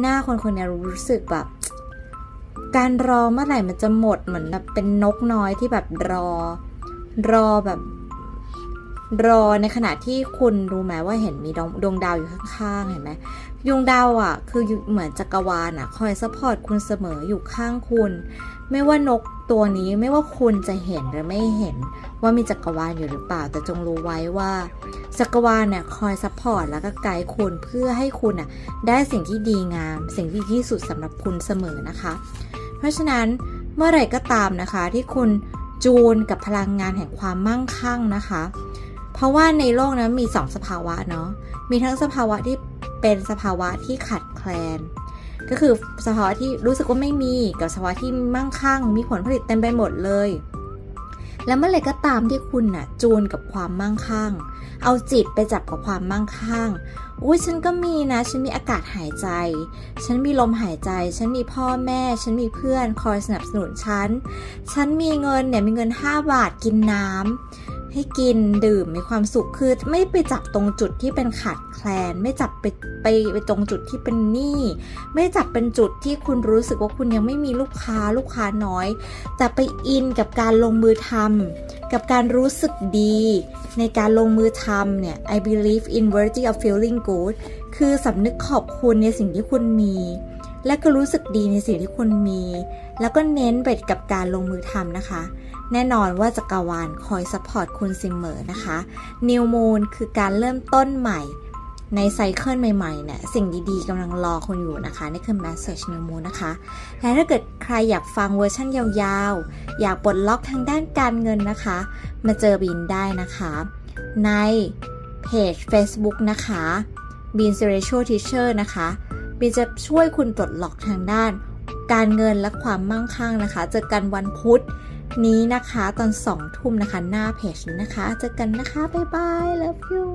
หน้าคนคนนี้รู้สึกแบบ การรอเมื่อไหร่มันจะหมดเหมือนแบบเป็นนกน้อยที่แบบรอ รอแบบ รอในขณะที่คุณรู้ไหมว่าเห็นมีดวงดวงดาวอยู่ข้างๆเห็นไหมดวงดาวอะ คือเหมือนจักรวาลอะ คอยซัพพอร์ตคุณเสมออยู่ข้างคุณ ไม่ว่านกตัวนี้ไม่ว่าคุณจะเห็นหรือไม่เห็นว่ามีจักรวาลอยู่หรือเปล่า แต่จงรู้ไว้ว่าจักรวาลเนี่ยคอยซัพพอร์ตแล้วก็ไกด์คุณเพื่อให้คุณอะได้สิ่งที่ดีงาม สิ่งที่ดีที่สุดสำหรับคุณเสมอนะคะ เพราะฉะนั้นเมื่อไหร่ก็ตามนะคะที่คุณจูนกับพลังงานแห่งความมั่งคั่งนะคะ เพราะว่าในโลกนั้นมีสองสภาวะเนาะ มีทั้งสภาวะที่เป็นสภาวะที่ขัดแคลน ก็คือสภาวะที่รู้สึกว่าไม่มีกับสภาวะที่มั่งคั่ง มีผลผลิตเต็มไปหมดเลย แล้วเมื่อไหร่ก็ตามที่คุณน่ะจูนกับความมั่งคั่ง เอาจิตไปจับกับความมั่งคั่งอุ้ยฉันก็มีนะ ฉันมีอากาศหายใจ ฉันมีลมหายใจ ฉันมีพ่อแม่ ฉันมีเพื่อนคอยสนับสนุนฉัน ฉันมีเงินเนี่ยมีเงิน 5 บาทกินน้ำ ให้กินดื่มมีความสุขคือไม่ไปจับตรงจุดที่เป็นขาดแคลน ไม่จับไปไปไปตรงจุดที่เป็นหนี้ไม่จับเป็นจุดที่คุณรู้สึกว่าคุณยังไม่มีลูกค้าลูกค้าน้อย แต่ไปอินกับการลงมือทำกับการรู้สึกดี ในการลงมือทำเนี่ย I believe in virtue of feeling good คือสำนึกขอบคุณในสิ่งที่คุณมี และก็รู้สึกดีในสิ่งที่คุณมี แล้วก็เน้นไปกับการลงมือทำนะคะ แน่นอนว่าจักรวาลคอยสปอร์ตคุณเสมอนะคะ New Moon คือการเริ่มต้นใหม่ในไซเคิลใหม่ๆเนี่ยสิ่งดีๆกำลังรอคุณอยู่นะคะนี่คือ Message New Moon นะคะและถ้าเกิดใครอยากฟังเวอร์ชันยาวๆ อยากปลดล็อกทางด้านการเงินนะคะ มาเจอบินได้นะคะ ในเพจ Facebook นะคะบิน Spiritual Teacher นะคะ ปีจะช่วยคุณปลดล็อกทางด้าน การเงินและความมั่งคั่งนะคะ เจอกันวันพุธนี้นะคะ ตอน2ทุ่มนะคะ หน้าเพจนี้นะคะ เจอกันนะคะ บ๊ายบาย love you